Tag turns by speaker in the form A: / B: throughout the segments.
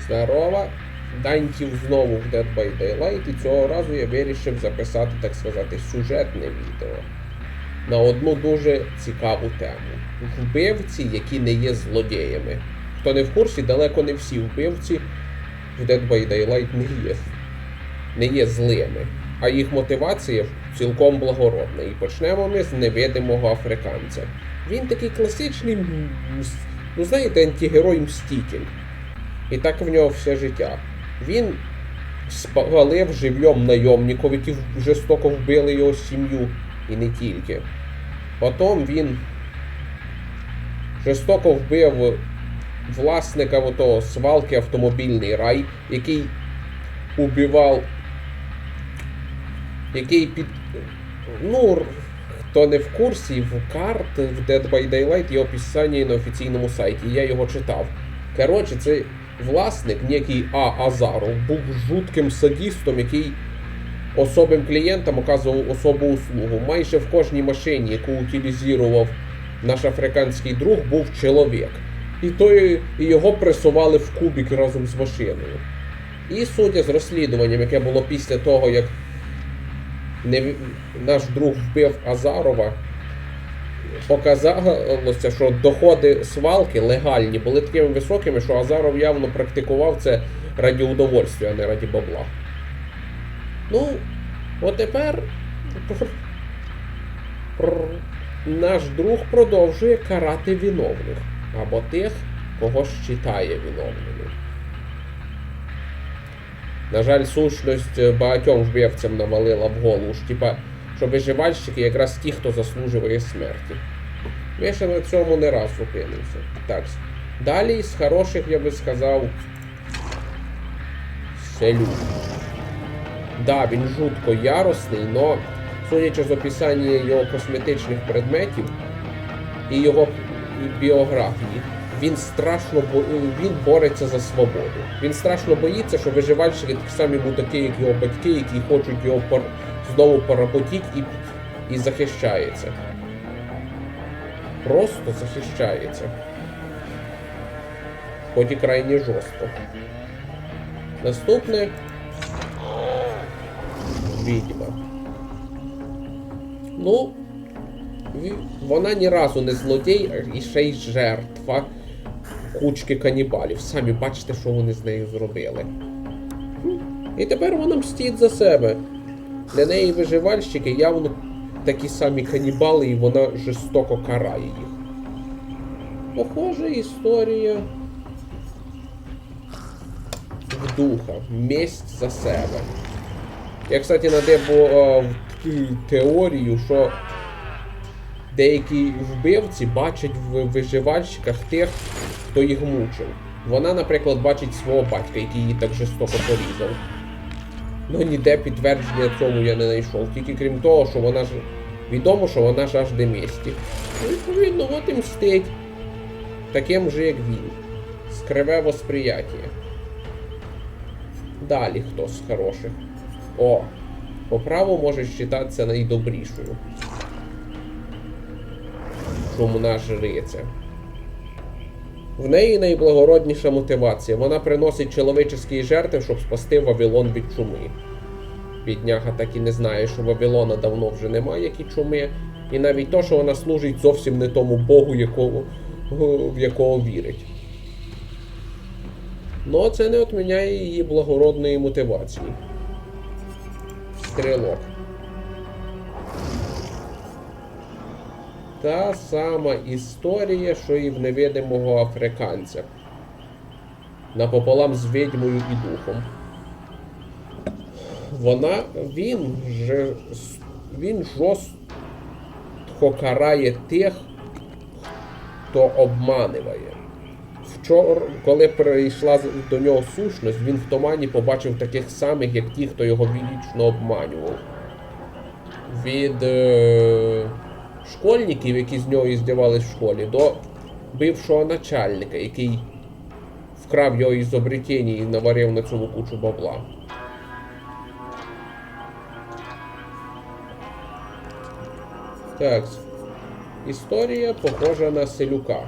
A: Здорова. Даньків знову в Dead by Daylight, і цього разу я вирішив записати, так сказати, сюжетне відео на одну дуже цікаву тему. Вбивці, які не є злодіями. Хто не в курсі, далеко не всі вбивці в Dead by Daylight не є, не є злими, а їх мотивація цілком благородна. І почнемо ми з невидимого африканця. Він такий класичний, ну знаєте, антигерой Мстітель. І так в нього все життя. Він спалив живльом найомників, які жорстоко вбили його сім'ю, і не тільки. Потім він жорстоко вбив власника отого свалки автомобільний рай, який убивав. Який під. Ну, хто не в курсі, в карт в Dead by Daylight є описання на офіційному сайті. Я його читав. Коротше, це власник, некий А. Азаров, був жутким садістом, який особим клієнтам оказував особу услугу. Майже в кожній машині, яку утилізував наш африканський друг, був чоловік. І той, і його пресували в кубик разом з машиною. І судя з розслідуванням, яке було після того, як наш друг вбив Азарова, показалося, що доходи свалки легальні були такими високими, що Азаров явно практикував це раді удовольствия, а не раді бабла. Ну, от тепер наш друг продовжує карати виновних або тих, кого считає виновними. На жаль, сущність багатьом вбивцям навалила в голову, ж, типа, що виживальщики якраз ті, хто заслужує смерті. Я ще на цьому не раз зупинився. Так. Далі з хороших я би сказав. Селю. Да, він жутко яростний, но судячи з описання його косметичних предметів і його біографії, він страшно бо... він бореться за свободу. Він страшно боїться, що виживальщики такі самі мудаки, як його батьки, які хочуть його. Знову поработити і... і захищається. Просто захищається. Хоч і крайні жорстко. Наступне відьма. Ну, вона ні разу не злодій, а ще й жертва кучки канібалів. Самі бачите, що вони з нею зробили. І тепер вона мстить за себе. Для неї виживальщики явно такі самі канібали, і вона жорстоко карає їх. Похожа історія в духа. Месть за себе. Я, кстати, надебував теорію, що деякі вбивці бачать в виживальщиках тих, хто їх мучив. Вона, наприклад, бачить свого батька, який її так жорстоко порізав. Ну ніде підтвердження цьому я не знайшов. Тільки крім того, що вона ж відомо, що вона жажде місті. Ну, Відповідно, от і мстить. Таким же, як він. Скриве восприяття. Далі хто з хороших. О, по праву може вважатися найдобрішою. Шумна жриця. В неї найблагородніша мотивація. Вона приносить чоловічі жертви, щоб спасти Вавилон від чуми. Бідняга так і не знає, що Вавилона давно вже немає, як і чуми. І навіть то, що вона служить зовсім не тому Богу, якого, в якого вірить. Но це не відміняє її благородної мотивації. Стрілок. Та сама історія, що і в невидимого африканця. Напополам з відьмою і духом. Вона. Він же. Він жорстко карає тих, хто обманює. Вчора, коли прийшла до нього сущність, він в тумані побачив таких самих, як ті, хто його вічно обманював. Від е, школьників, які з нього іздівались в школі, до бившого начальника, який вкрав його ізобретіння і наварив на цьому кучу бабла. Так. Історія похожа на селюка.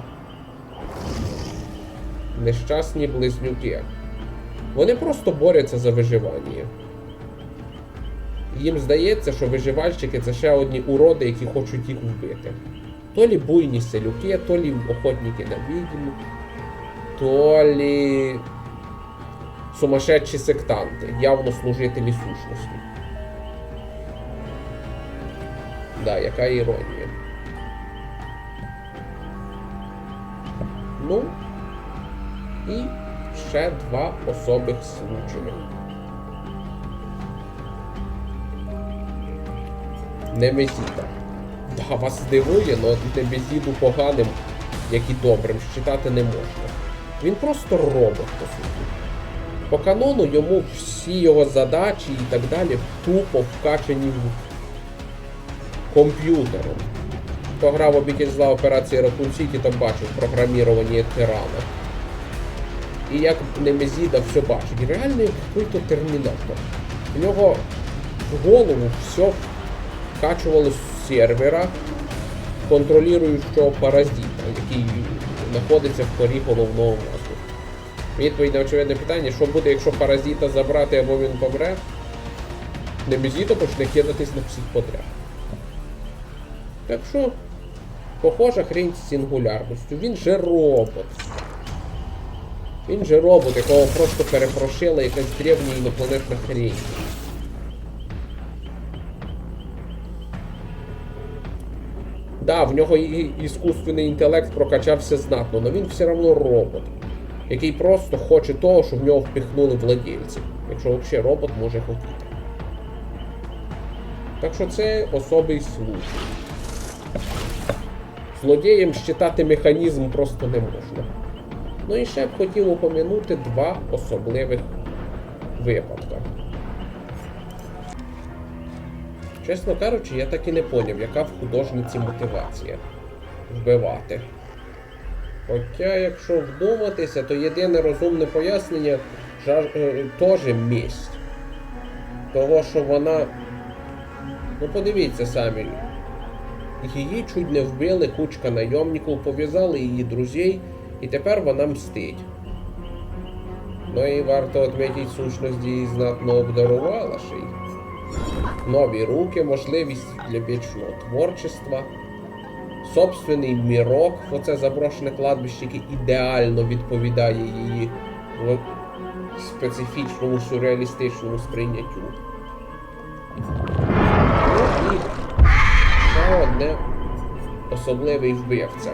A: Нещасні близнюки. Вони просто борються за виживання. Їм здається, що виживальщики це ще одні уроди, які хочуть їх вбити. То лі буйні селюки, то лі охотники на відьму, то лі сумасшедші сектанти, явно служителі сущності. Да, яка іронія. Ну, і ще два особих случаї. Немезіда. Да, вас здивує, але Немезіду поганим, як і добрим, считати не можна. Він просто робот, по суті. По канону йому всі його задачі і так далі тупо вкачані комп'ютером. Хто грав в обітель зла операції City, то бачив програмірування тирана. І як Немезіда все бачить. Реально як какой-то термінатор. У нього в голову все вкачували з сервера контролюючого паразита, який знаходиться в корі головного мозку. Відповідь на очевидне питання, що буде, якщо паразита забрати або він помре, Немезіда почне кидатись на всіх подряд. Так що, похожа хрень з сингулярністю. Він же робот. Він же робот, якого просто перепрошила якась древня інопланетна хрень. Да, в нього і іскусственний інтелект прокачався знатно, але він все одно робот, який просто хоче того, щоб в нього впихнули владельці. Якщо взагалі робот може хотіти. Так що це особий случай. Злодієм щитати механізм просто не можна. Ну і ще б хотів упомянути два особливих випадка. Чесно кажучи, я так і не поняв, яка в художниці мотивація вбивати. Хоча, якщо вдуматися, то єдине розумне пояснення жар... е, теж мість. Того, що вона. Ну подивіться самі. Її чуть не вбили, кучка найомників, пов'язали її друзей, і тепер вона мстить. Ну і варто відмітити, сущність її знатно обдарувала ще й. Нові руки, можливість для вічного творчества, собственний мірок, оце заброшене кладбище, яке ідеально відповідає її в специфічному сюрреалістичному сприйняттю. Ну і ще одне особливий вбивця.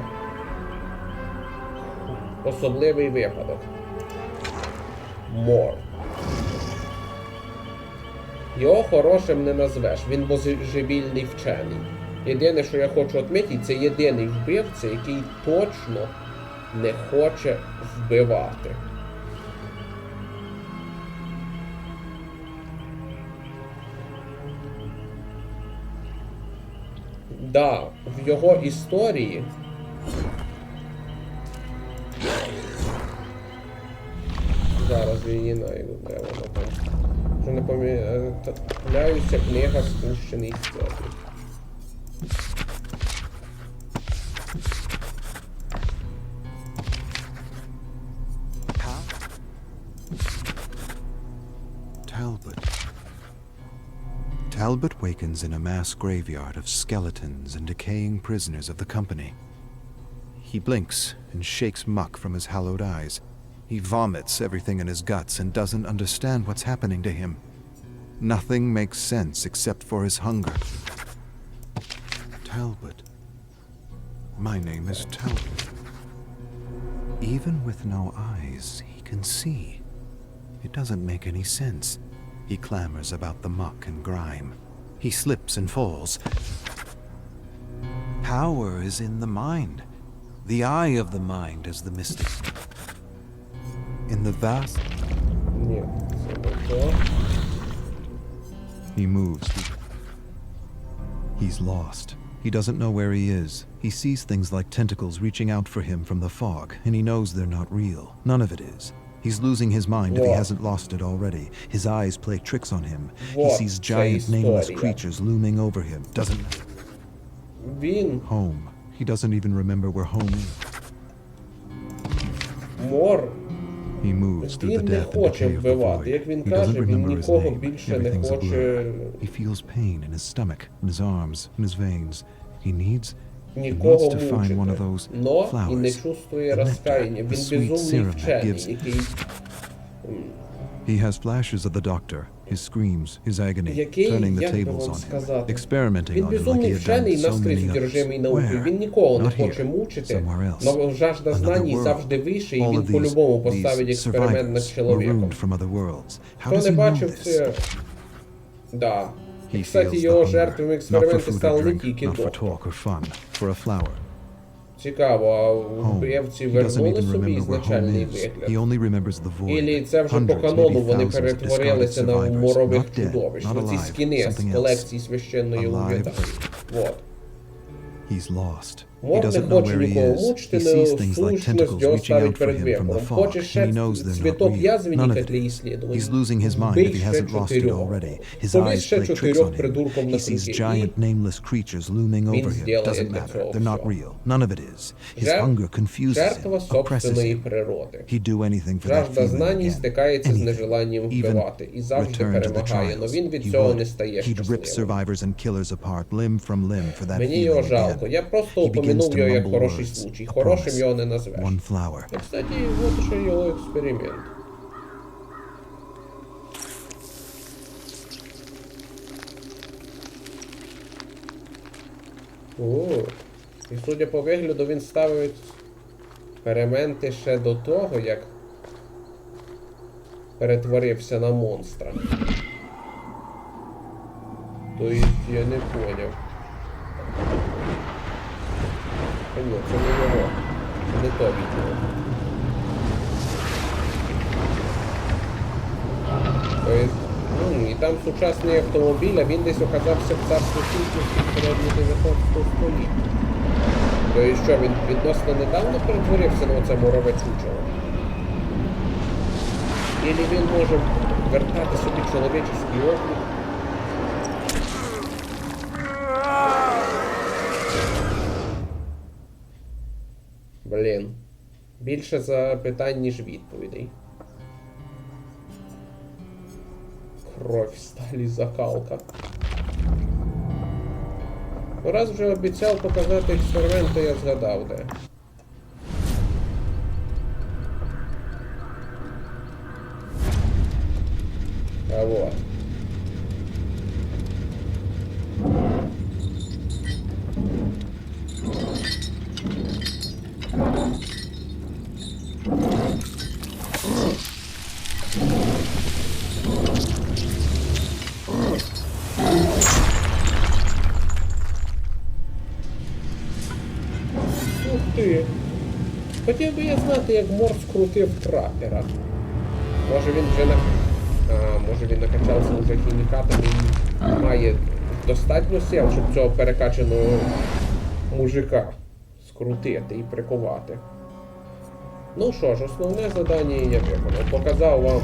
A: Особливий випадок. Мор. Його хорошим не назвеш, він божевільний вчений. Єдине, що я хочу відмітити, це єдиний вбивця, який точно не хоче вбивати. Да, в його історії. Зараз її найду, де вона там. Вже не пам'ятаюся книга спущений історії.
B: Talbot. Talbot wakens in a mass graveyard of skeletons and decaying prisoners of the company. He blinks and shakes muck from his hallowed eyes. he vomits everything in his guts and doesn't understand what's happening to him. Nothing makes sense except for his hunger. Talbot. My name is Talbot. Even with no eyes, he can see. It doesn't make any sense. He clamors about the muck and grime. He slips and falls. Power is in the mind. The eye of the mind, as the mystic In the vast,
A: Ні, це не то.
B: he moves. He's lost. He doesn't know where he is. He sees things like tentacles reaching out for him from the fog, and he knows they're not real. None of it is. He's losing his mind if he
A: What?
B: hasn't lost it already. His eyes play tricks on him. He
A: What
B: sees giant,
A: say
B: nameless
A: story?
B: creatures looming over him. Doesn't
A: Він
B: home. He doesn't even remember where home is.
A: Мор Він не
B: death and
A: хоче
B: decay of the
A: вбивати.
B: void.
A: Як він
B: He
A: каже,
B: doesn't
A: він
B: remember his
A: нікого
B: name.
A: більше не
B: Everything's a
A: хоче.
B: blur. He feels pain in his stomach, in his arms, in his veins. He needs
A: Нікого
B: wants to find one of
A: мучити.
B: those
A: Но і не
B: flowers.
A: чувствує
B: The
A: розкаяння.
B: nectar,
A: Він
B: the sweet
A: безумний
B: serum that
A: вчений,
B: gives-
A: який,
B: He has flashes of the doctor, his screams, his agony,
A: який,
B: turning the
A: як би
B: tables
A: вам
B: on him,
A: сказати,
B: experimenting
A: він
B: on him like
A: безумний
B: he had
A: вчений
B: done so
A: наскрізь
B: many
A: одержимий
B: others.
A: наукою.
B: Where?
A: Він нікого не
B: Not here,
A: хоче мучити,
B: somewhere else.
A: але жажда
B: Another
A: знань
B: world.
A: завжди вище, і
B: All
A: він
B: of these,
A: по-любому
B: these
A: поставить експеримент над
B: survivors,
A: чоловіком.
B: marooned from other worlds. How
A: Хто
B: does
A: не
B: he know
A: бачив
B: this?
A: це? Да. І,
B: He
A: кстати,
B: feels the
A: його
B: hunger,
A: жертвами
B: not for
A: експерименту
B: food or
A: стали не
B: drink,
A: тільки
B: not for
A: доктор.
B: talk or fun, for a flower.
A: Цікаво, а вбивці вернули собі ізначальний вигляд? Ілі це вже по канону вони перетворилися на морових
B: dead,
A: чудовищ, на ці скіни з колекції священної ув'ятання. Вот.
B: He's lost. He doesn't know where he is. He sees things like tentacles reaching out for him from the fog, and he knows they're not real. None of it. He's losing his mind if he hasn't lost it already. His eyes play tricks on him. He sees giant, nameless creatures looming over him. Doesn't matter. They're not real. None of it is. His hunger confuses him, oppresses him. He'd do anything for that feeling again. Anything. Even return to the trials. He would. He'd rip survivors and killers apart, limb from limb, for that feeling again. He to
A: його як хороший случай. Хорошим його не назвеш. І, кстати, от ще його експеримент. О, і судя по вигляду, він ставить експерименти ще до того, як перетворився на монстра. Тобто я не поняв. Та ні, це не його. Не то відео. Тобто, ну, і там сучасний автомобіль, а він десь оказався в царстві сутності середньо 19 століття. Тобто що, він відносно недавно перетворився на оце морове чучело? Ілі він може вертати собі чоловічий облик? Блін. Більше запитань, ніж відповідей. Кровь, сталі, закалка. Ну, раз вже обіцяв показати експеримент, то я згадав де. А вот. Знати, як Мор скрутив трапера. Може він вже на. А, може він накачався вже хімікатами і має достатньо сил, щоб цього перекачаного мужика скрутити і прикувати. Ну що ж, основне завдання я виконав. Показав вам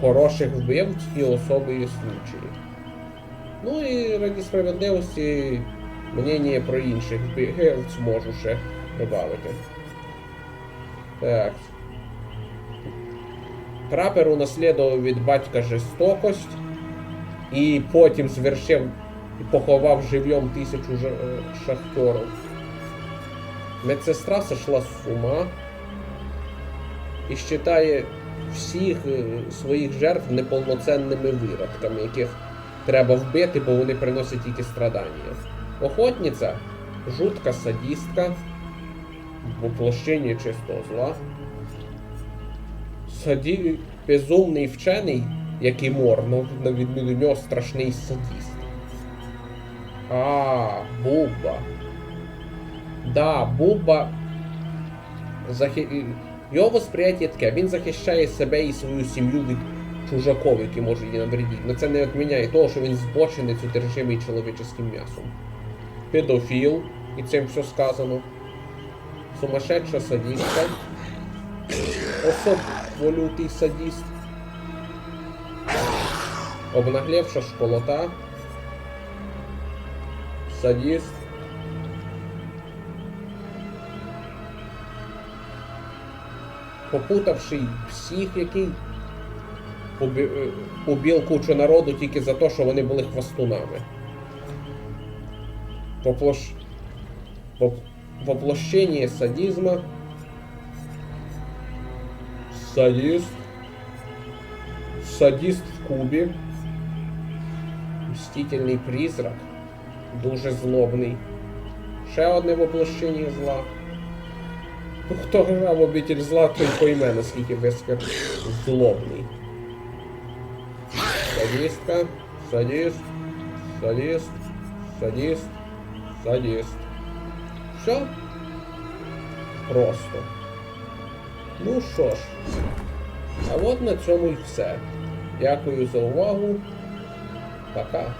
A: хороших вбивць і особливі случаї. Ну і раді справедливості мнення про інших вбивць можу ще додати. Так. Трапер унаслідував від батька жорстокость і потім звершив і поховав живьом тисячу ж- е, шахтерів. Медсестра сошла з ума і вважає всіх е, своїх жертв неповноценними виродками, яких треба вбити, бо вони приносять тільки страдання. Охотниця жутка садістка в площині чистого зла. Саді безумний вчений, як і Мор, ну, на відміну нього страшний садіст. А, Бубба. Да, Бубба. Захи... Його восприяття таке, він захищає себе і свою сім'ю від чужаків, які можуть її навредити. Но це не відміняє того, що він збочинець одержимий чоловіческим м'ясом. Педофіл, і цим все сказано. Сумасшедша садістка. Особолютий садіст. Обнаглевша школота. Садіст. попутавший псих, який е, убив кучу народу тільки за те, що вони були хвостунами. Воплощ... Воп... Воплощение садизма. Садист. Садист в Кубі. Мстительний призрак. Дуже злобний. Ще одне воплощення зла. Ну, Хто грав обитель зла, той пойме, наскільки Вескер злобний. Садистка, садист, садист, садист, садист. Все? Просто. Ну що ж, а от на цьому і все. Дякую за увагу. Пока.